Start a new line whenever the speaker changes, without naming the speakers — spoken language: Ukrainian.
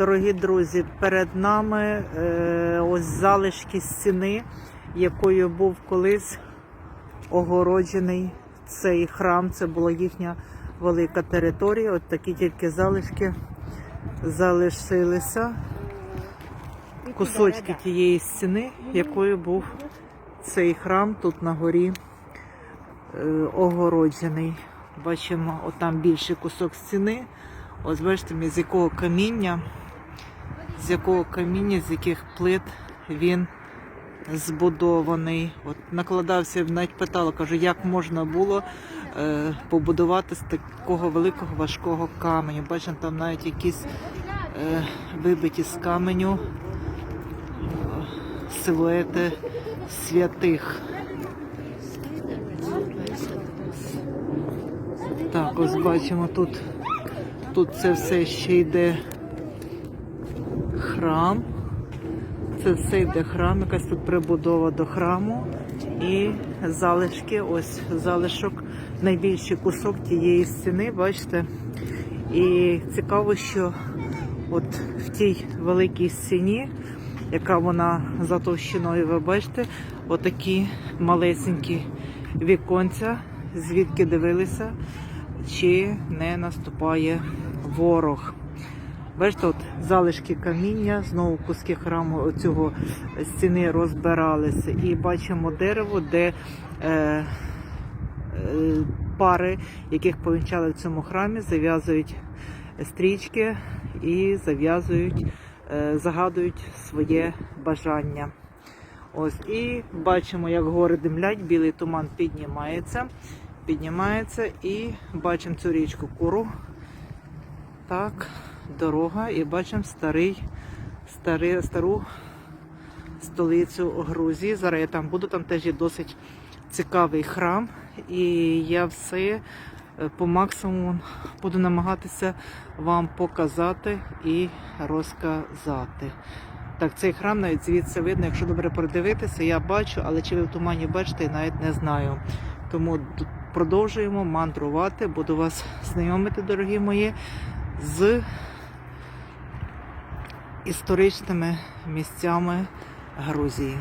Дорогі друзі, перед нами е, ось залишки стіни, якою був колись огороджений цей храм. Це була їхня велика територія. От такі тільки залишки залишилися. Кусочки тієї стіни, якою був цей храм тут на горі е, огороджений. Бачимо, отам більший кусок стіни. Ось бачите, з якого каміння, з якого каміння, з яких плит він збудований. От накладався, навіть питала, кажу, як можна було е, побудувати з такого великого важкого каменю. Бачимо, там навіть якісь е, вибиті з каменю е, силуети святих. Так, ось бачимо тут. Тут це все ще йде храм. Це все йде храм, якась тут прибудова до храму. І залишки, ось залишок, найбільший кусок тієї стіни, бачите. І цікаво, що от в тій великій стіні, яка вона за товщиною, ви бачите, отакі малесенькі віконця, звідки дивилися, чи не наступає ворог. Бачите, от залишки каміння, знову куски храму цього стіни розбиралися. І бачимо дерево, де е, е, пари, яких повінчали в цьому храмі, зав'язують стрічки і зав'язують, е, загадують своє бажання. Ось і бачимо, як гори димлять, білий туман піднімається, піднімається і бачимо цю річку Куру. Так, дорога, і бачимо старий, старий, стару столицю Грузії. Зараз я там буду, там теж є досить цікавий храм, і я все е, по максимуму буду намагатися вам показати і розказати. Так, цей храм навіть звідси видно, якщо добре продивитися, я бачу, але чи ви в тумані бачите, я навіть не знаю. Тому продовжуємо мандрувати, буду вас знайомити, дорогі мої, з історичними місцями Грузії.